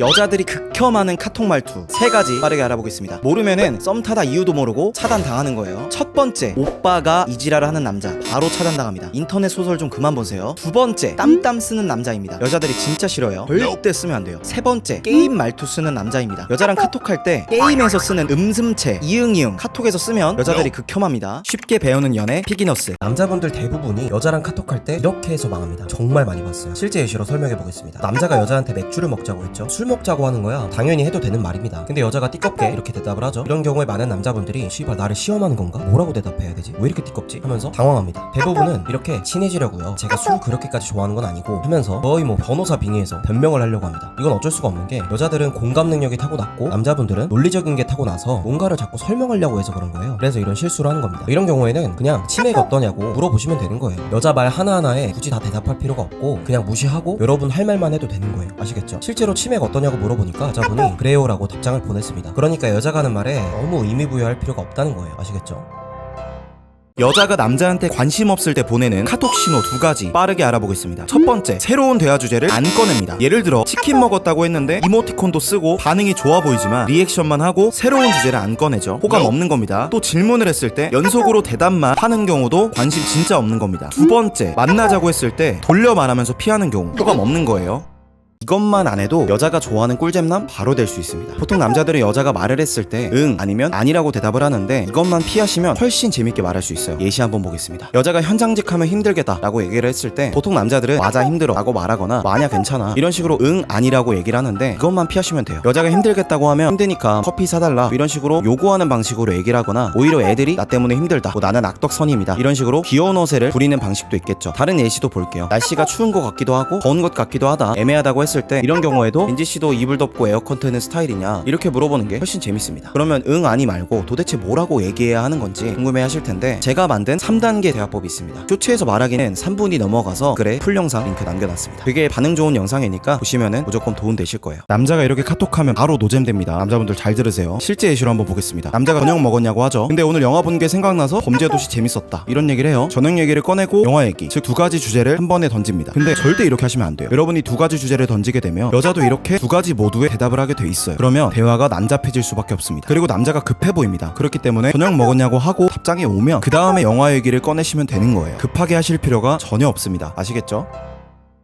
여자들이 극혐하는 카톡 말투 세 가지 빠르게 알아보겠습니다. 모르면은 썸 타다 이유도 모르고 차단 당하는 거예요. 첫 번째, 오빠가 이지랄을 하는 남자 바로 차단 당합니다. 인터넷 소설 좀 그만 보세요. 두 번째, 땀땀 쓰는 남자입니다. 여자들이 진짜 싫어요. 절대 쓰면 안 돼요. 세 번째, 게임 말투 쓰는 남자입니다. 여자랑 카톡할 때 게임에서 쓰는 음슴체, 이응이응 카톡에서 쓰면 여자들이 극혐합니다. 쉽게 배우는 연애 피기너스. 남자분들 대부분이 여자랑 카톡할 때 이렇게 해서 망합니다. 정말 많이 봤어요. 실제 예시로 설명해 보겠습니다. 남자가 여자한테 맥주를 먹자고 했죠. 술 먹자고 하는 거야. 당연히 해도 되는 말입니다. 근데 여자가 띠껍게 이렇게 대답을 하죠. 이런 경우에 많은 남자분들이 씨발 나를 시험하는 건가? 뭐라고 대답해야 되지? 왜 이렇게 띠껍지? 하면서 당황합니다. 대부분은 이렇게 친해지려고요. 제가 술 그렇게까지 좋아하는 건 아니고 하면서 거의 뭐 변호사 빙의해서 변명을 하려고 합니다. 이건 어쩔 수가 없는 게 여자들은 공감 능력이 타고났고 남자분들은 논리적인 게 타고나서 뭔가를 자꾸 설명하려고 해서 그런 거예요. 그래서 이런 실수를 하는 겁니다. 이런 경우에는 그냥 치맥이 어떠냐고 물어보시면 되는 거예요. 여자 말 하나하나에 굳이 다 대답할 필요가 없고 그냥 무시하고 여러분 할 말만 해도 되는 거예요. 아시겠죠? 실제로 치맥 어떠 냐고 물어보니까 여자분이 그래요라고 답장을 보냈습니다. 그러니까 여자가 하는 말에 너무 의미 부여할 필요가 없다는 거예요. 아시겠죠? 여자가 남자한테 관심 없을 때 보내는 카톡 신호 두 가지 빠르게 알아보겠습니다. 첫 번째, 새로운 대화 주제를 안 꺼냅니다. 예를 들어 치킨 먹었다고 했는데 이모티콘도 쓰고 반응이 좋아 보이지만 리액션만 하고 새로운 주제를 안 꺼내죠. 호감 없는 겁니다. 또 질문을 했을 때 연속으로 대답만 하는 경우도 관심 진짜 없는 겁니다. 두 번째, 만나자고 했을 때 돌려 말하면서 피하는 경우 호감 없는 거예요. 이것만 안 해도 여자가 좋아하는 꿀잼남 바로 될 수 있습니다. 보통 남자들은 여자가 말을 했을 때 응 아니면 아니라고 대답을 하는데 이것만 피하시면 훨씬 재밌게 말할 수 있어요. 예시 한번 보겠습니다. 여자가 현장직 하면 힘들겠다 라고 얘기를 했을 때 보통 남자들은 맞아 힘들어 라고 말하거나 마냐 괜찮아 이런 식으로 응 아니라고 얘기를 하는데 이것만 피하시면 돼요. 여자가 힘들겠다고 하면 힘드니까 커피 사달라 이런 식으로 요구하는 방식으로 얘기를 하거나 오히려 애들이 나 때문에 힘들다 뭐 나는 악덕선입니다 이런 식으로 귀여운 허세를 부리는 방식도 있겠죠. 다른 예시도 볼게요. 날씨가 추운 것 같기도 하고 더운 것 같기도 하다 애매하다고 했을 때 이런 경우에도 인지 씨도 이불 덮고 에어컨 트는 스타일이냐 이렇게 물어보는 게 훨씬 재밌습니다. 그러면 응 아니 말고 도대체 뭐라고 얘기해야 하는 건지 궁금해 하실 텐데 제가 만든 3단계 대화법이 있습니다. 쇼츠에서 말하기는 3분이 넘어가서 글에 풀 영상 링크 남겨놨습니다. 되게 반응 좋은 영상이니까 보시면은 무조건 도움 되실 거예요. 남자가 이렇게 카톡하면 바로 노잼됩니다. 남자분들 잘 들으세요. 실제 예시로 한번 보겠습니다. 남자가 저녁 먹었냐고 하죠. 근데 오늘 영화 본 게 생각나서 범죄도시 재밌었다. 이런 얘기를 해요. 저녁 얘기를 꺼내고 영화 얘기, 즉 두 가지 주제를 한 번에 던집니다. 근데 절대 이렇게 하시면 안 돼요. 여러분이 두 가지 주제를 던지게 되면 여자도 이렇게 두 가지 모두에 대답을 하게 돼 있어요. 그러면 대화가 난잡해질 수밖에 없습니다. 그리고 남자가 급해 보입니다. 그렇기 때문에 저녁 먹었냐고 하고 답장이 오면 그 다음에 영화 얘기를 꺼내시면 되는 거예요. 급하게 하실 필요가 전혀 없습니다. 아시겠죠?